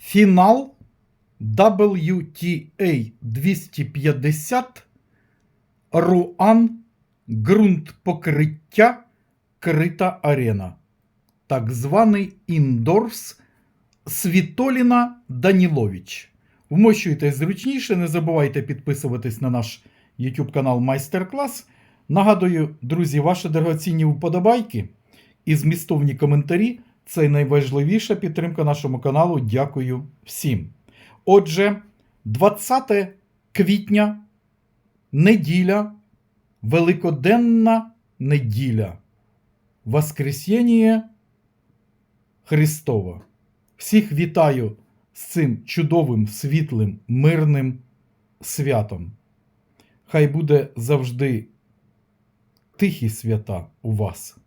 Фінал WTA 250 Руан ґрунт покриття Крита Арена. Так званий індорс Світоліна Данілович. Вмощуйтесь зручніше, не забувайте підписуватись на наш YouTube канал Майстер-клас. Нагадую, друзі, ваші дорогоцінні вподобайки і змістовні коментарі це найважливіша підтримка нашому каналу. Дякую всім. Отже, 20 квітня, неділя, Великоденна неділя. Воскресіння Христова. Всіх вітаю з цим чудовим, світлим, мирним святом. Хай буде завжди тихі свята у вас.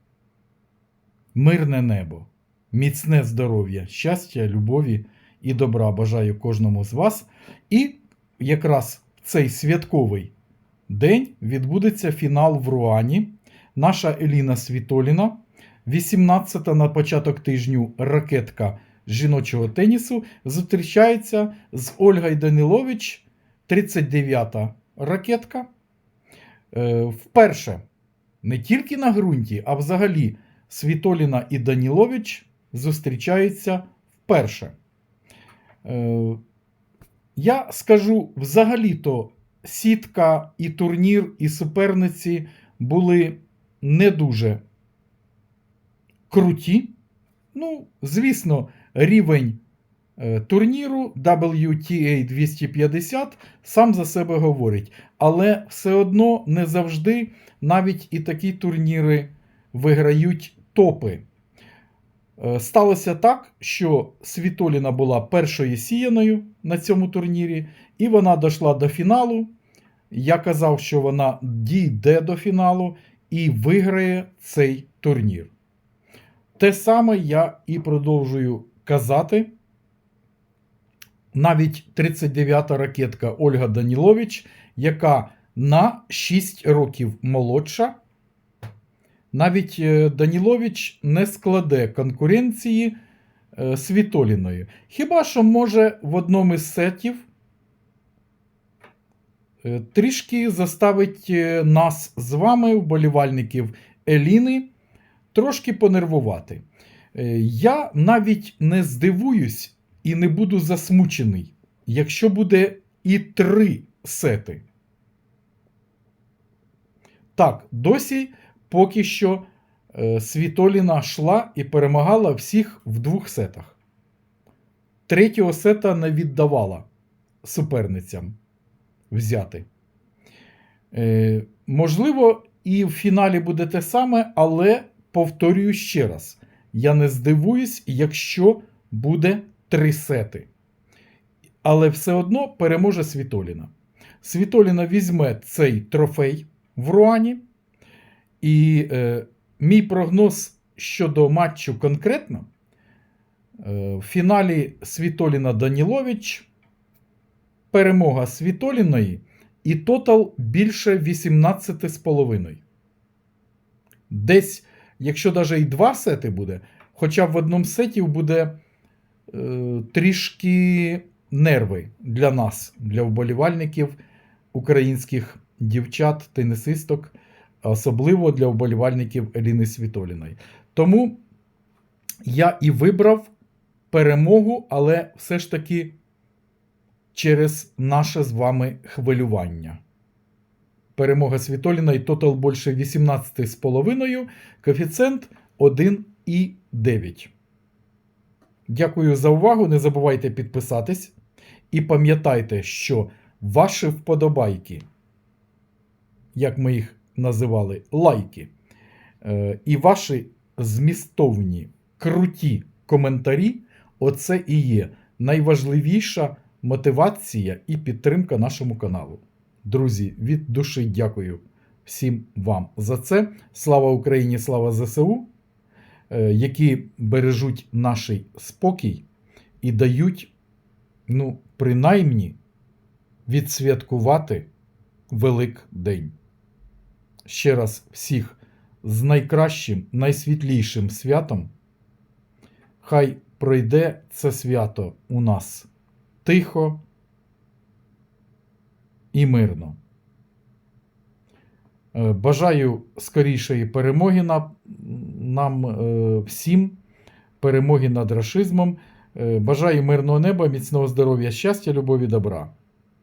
Мирне небо, міцне здоров'я, щастя, любові і добра бажаю кожному з вас. І якраз в цей святковий день відбудеться фінал в Руані. Наша Еліна Світоліна, 18 на початок тижню ракетка жіночого тенісу, зустрічається з Ольгою Данилович, 39-та ракетка. Е, Вперше не тільки на ґрунті, а взагалі Світоліна і Данілович зустрічаються вперше. Е, Я скажу, взагалі-то сітка і турнір, і суперниці були не дуже круті. Ну, звісно, рівень е, турніру WTA 250 сам за себе говорить. Але все одно не завжди навіть і такі турніри виграють топи. Е, Сталося так, що Світоліна була першою сіяною на цьому турнірі, і вона дійшла до фіналу. Я казав, що вона дійде до фіналу і виграє цей турнір. Те саме я і продовжую казати. Навіть 39-та ракетка Ольга Данілович, яка на 6 років молодша, навіть е, Данілович не складе конкуренції е, Світоліною. Хіба що може в одному із сетів е, трішки заставить нас з вами, вболівальників Еліни, трошки понервувати. Я навіть не здивуюсь і не буду засмучений, якщо буде і три сети. Так, досі поки що е, Світоліна йшла і перемагала всіх в двох сетах. Третього сета не віддавала суперницям взяти. Е, можливо, і в фіналі буде те саме, але повторюю ще раз: я не здивуюсь, якщо буде три сети. Але все одно переможе Світоліна. Світоліна візьме цей трофей в Руані. І е, мій прогноз щодо матчу конкретно. Е, в фіналі Світоліна Данілович. Перемога Світоліної і тотал більше 18,5. Десь, якщо навіть і два сети буде, хоча в одному сеті буде е, трішки нерви для нас, для вболівальників українських дівчат, тенісисток, особливо для вболівальників Еліни Світоліної. Тому я і вибрав перемогу, але все ж таки через наше з вами хвилювання. Перемога Світоліна і тотал більше 18,5, коефіцієнт 1,9. Дякую за увагу. Не забувайте підписатись. І пам'ятайте, що ваші вподобайки, як ми їх називали, лайки, е, і ваші змістовні, круті коментарі оце і є найважливіша мотивація і підтримка нашому каналу. Друзі, від душі дякую всім вам за це. Слава Україні, слава ЗСУ, е, які бережуть наш спокій і дають, ну, принаймні, відсвяткувати Великдень. Ще раз всіх з найкращим, найсвітлішим святом. Хай пройде це свято у нас тихо і мирно. Е, Бажаю скорішої перемоги на- нам е, всім, перемоги над рашизмом. Е, Бажаю мирного неба, міцного здоров'я, щастя, любові, добра.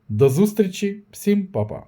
До зустрічі, всім па-па.